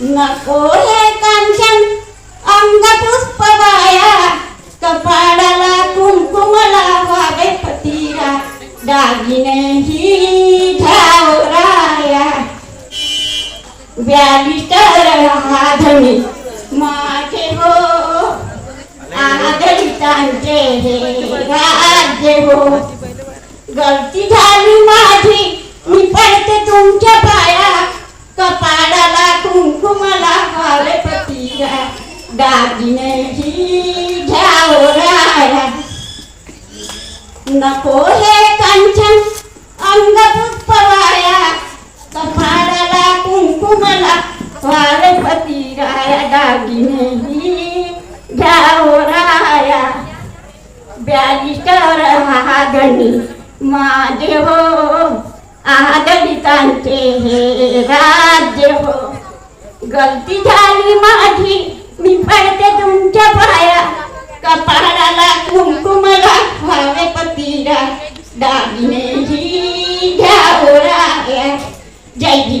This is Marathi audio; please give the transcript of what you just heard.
नको हे कांचन अंग पुष्प वाया कपाडाला कुंकुम लावावे पतीरा. दागिने ही ठावराया व्यालिस्टर हा माझे हो आदरितांचे हे राज्य हो. गलती झाली पतीरा दागिने ही नको हे कांचन अंग पवाया कपाळाला कुंकुमला पार्वती राया दागिने राया घ्यावराया. ब्यालिस्टर महागणी माझे हो आदलितांचे हे राज्य हो. गलती झाली माझी मी पडते तुमच्या पाया. कपाळाला कुंकुम लावावे पतीरा. दागिने ही घ्यावराया हो जय जी